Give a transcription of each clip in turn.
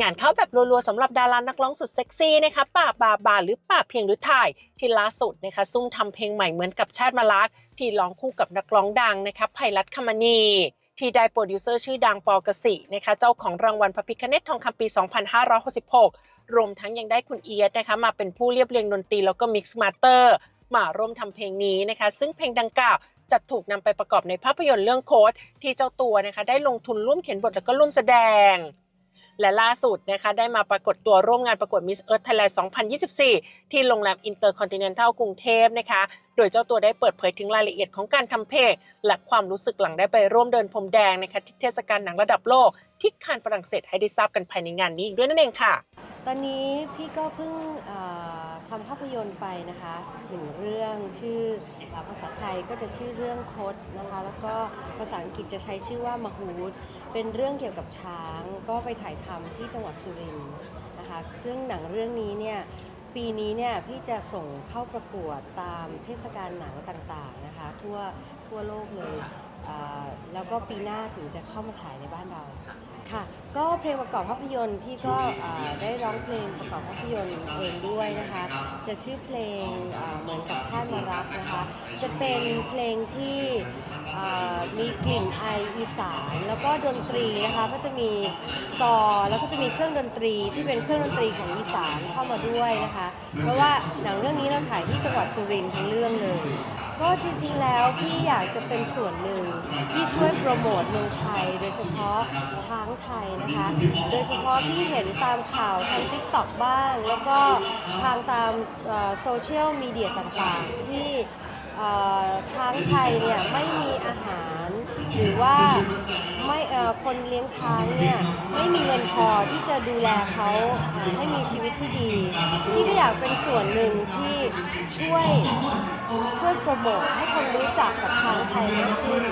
งานเข้าแบบรัวๆสำหรับดารานักร้องสุดเซ็กซี่นะคะป่าบาบาหรือป่าเพียงหรือถ่ายที่ล่าสุดนะคะซุ่มทำเพลงใหม่เหมือนกับชาติมาลักที่ร้องคู่กับนักร้องดังนะคะไผ่รัตคมณีที่ได้โปรดิวเซอร์ชื่อดังปอกสินะคะเจ้าของรางวัลพระพิคเนตทองคำปี 2566 รวมทั้งยังได้คุณเอียดนะคะมาเป็นผู้เรียบเรียงดนตรีแล้วก็มิกซ์มาสเตอร์มาร่วมทำเพลงนี้นะคะ ซึ่งเพลงดังกล่าวจะถูกนำไปประกอบในภาพยนตร์เรื่องโค้ดที่เจ้าตัวนะคะได้ลงทุนร่วมเขียนบทแล้วก็ร่วมแสดง และล่าสุดนะคะได้มาปรากฏตัวร่วมงานประกวด Miss Earth Thailand 2024 ที่โรงแรม Intercontinental กรุงเทพนะคะ โดยเจ้าตัวได้เปิดเผยถึงรายละเอียดของการทำเพลงและความรู้สึกหลังได้ไปร่วมเดินพรมแดงนะคะที่เทศกาลหนังระดับโลก ที่คานฝรั่งเศสให้ได้ทราบกันภายในงานนี้อีกด้วยนั่นเองค่ะ ตอนนี้พี่ก็เพิ่งเอ่อ ทำภาพยนตร์ไปนะคะหนึ่งเรื่องชื่อภาษาไทยก็จะชื่อเรื่องโคชนะคะแล้วก็ภาษาอังกฤษจะใช้ชื่อว่ามฮูดเป็นเรื่องเกี่ยวกับช้างก็ไปถ่ายทำที่จังหวัดสุรินทร์นะคะซึ่งหนังเรื่องนี้เนี่ยปีนี้เนี่ยพี่จะส่งเข้าประกวดตามเทศกาลหนังต่างๆนะคะทั่วทั่วโลกเลยแล้วก็ปีหน้าถึงจะเข้ามาฉายในบ้านเรา ค่ะ ก็เพลงประกอบภาพยนตร์พี่ก็ได้ร้องเพลงประกอบภาพยนตร์เองด้วยนะคะ จะชื่อเพลงเหมือนกับชาติมารักนะคะ จะเป็นเพลงที่มีกลิ่นไออีสานแล้วก็ดนตรีนะคะก็จะมีซอแล้วก็จะมีเครื่องดนตรีที่เป็นเครื่องดนตรีของอีสานเข้ามาด้วยนะคะ เพราะว่าหนังเรื่องนี้เราถ่ายที่จังหวัดสุรินทร์ทั้งเรื่องเลย ก็จริงๆแล้วพี่อยากจะเป็นส่วนหนึ่งที่ช่วยโปรโมทเมืองไทย โดยเฉพาะช้างไทยนะคะ โดยเฉพาะพี่เห็นตามข่าวทางติ๊กต็อกบ้าง แล้วก็ทางตามโซเชียลมีเดียต่างๆ ที่ ช้างไทยเนี่ยไม่มีอาหาร หรือว่าไม่คนเลี้ยงช้างเนี่ยไม่มีเงินพอที่จะดูแลเขาให้มีชีวิตที่ดีพี่ก็อยากเป็นส่วนหนึ่งที่ช่วยช่วยโปรโมทให้คนรู้จักกับช้างไทยมากขึ้น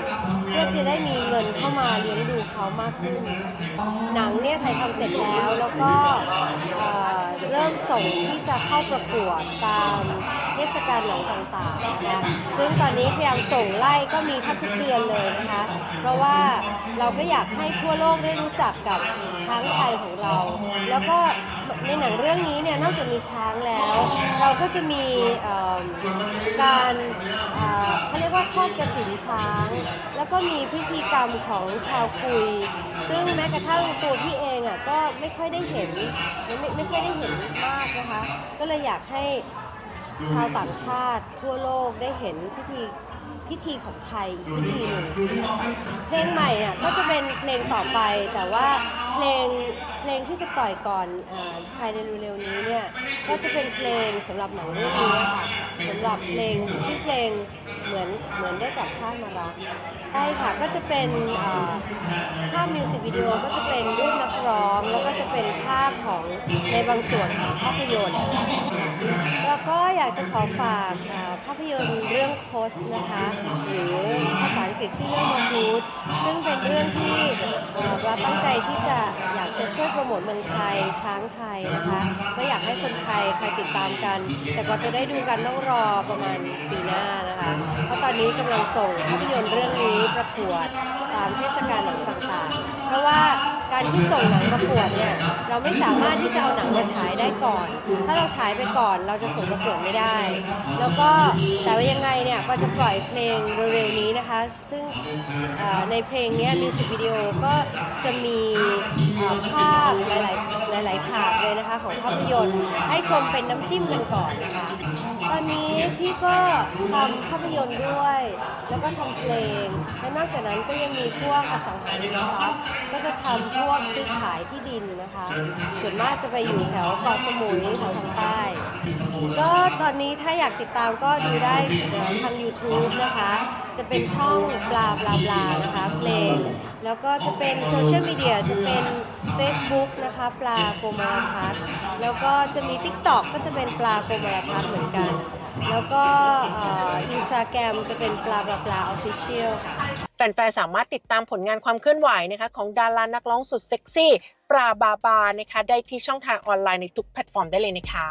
เพื่อจะได้มีเงินเข้ามาเลี้ยงดูเขามากขึ้น หนังเนี่ยถ่ายทำเสร็จแล้วแล้วก็เเริ่มส่งที่จะเข้าประกวดตาม เทศกาลหนังต่างๆนะคะซึ่งตอนนี้พยายามส่งไล่ก็มีแทบทุกเดือนเลยนะคะ เพราะว่าเราก็อยากให้ทั่วโลกได้รู้จักกับช้างไทยของเรา แล้วก็ในหนังเรื่องนี้เนี่ยนอกจากมีช้างแล้ว เราก็จะมีการเขาเรียกว่าทอดกระถิ่นช้าง แล้วก็มีพิธีกรรมของชาวคุย ซึ่งแม้กระทั่งตัวพี่เองอะก็ไม่ค่อยได้เห็นไม่ไม่ค่อยได้เห็นมากนะคะ ก็เลยอยากให้ ชาวต่างชาติทั่วโลกได้เห็นพิธีพิธีของไทยอีกพิธีหนึ่งเพลงใหม่น่ะก็จะเป็นเพลงต่อไปแต่ว่าเพลงเพลงที่จะปล่อยก่อนอาภายในเร็วๆนี้เนี่ยก็จะเป็นเพลงสำหรับหนังเรื่องนี้ค่ะสำหรับเพลงชื่อเพลงเหมือนเหมือนได้กับชาติมารักใช่ค่ะก็จะเป็นอ่าภาพมิวสิกวิดีโอก็จะเป็นรูปนักร้อง แล้วก็จะเป็นภาพของในบางส่วนของภาพยนตร์แล้วก็อยากจะขอฝากภาพยนตร์เรื่องโคสนะคะ หรือภาษาอังกฤษชื่อเรื่องมาพูดซึ่งเป็นเรื่องที่เอ่อเราตั้งใจที่จะอยากจะช่วยโปรโมทเมืองไทยช้างไทยนะคะก็อยากให้คนไทยคอยติดตามกัน แต่กว่าจะได้ดูกันต้องรอประมาณปีหน้านะคะ เพราะตอนนี้กำลังส่งภาพยนตร์เรื่องนี้ประกวดตามเทศกาลหนังต่างๆ เพราะว่า การที่ส่งหนังประกวดเนี่ยเราไม่สามารถที่จะเอาหนังมาฉายได้ก่อน ถ้าเราฉายไปก่อนเราจะส่งประกวดไม่ได้ แล้วก็แต่ว่ายังไงเนี่ยก็จะปล่อยเพลงเร็วๆนี้นะคะ ซึ่งในเพลงนี้มิวสิกวิดีโอก็จะมีภาพหลายๆหลายๆฉากเลยนะคะของภาพยนตร์ให้ชมเป็นน้ำจิ้มกันก่อนนะคะ ตอนนี้พี่ก็ทำภาพยนตร์ด้วย แล้วก็ทำเพลง และนอกจากนั้นก็ยังมีพวกอสังหาริมทรัพย์ก็จะทำพวกซื้อขายที่ดินนะคะ ส่วนมากจะไปอยู่แถวเกาะสมุยแถวทางใต้ ก็ตอนนี้ถ้าอยากติดตามก็ดูได้ทาง YouTube นะคะ จะเป็นช่องปลาปลาปลานะคะเพลงแล้วก็จะเป็นโซเชียลมีเดียจะเป็น Facebook นะคะปลาโกมารทัศน์แล้วก็จะมี TikTok ก็จะเป็นปลาโกมารทัศน์เหมือนกัน แล้วก็อินสตาแกรมจะเป็นปลาปลาปลาออฟฟิเชียลค่ะแฟนๆ สามารถติดตามผลงานความเคลื่อนไหวนะคะของดารานักร้องสุดเซ็กซี่ ปราบาบานะคะได้ที่ช่องทางออนไลน์ในทุกแพลตฟอร์มได้เลยนะคะ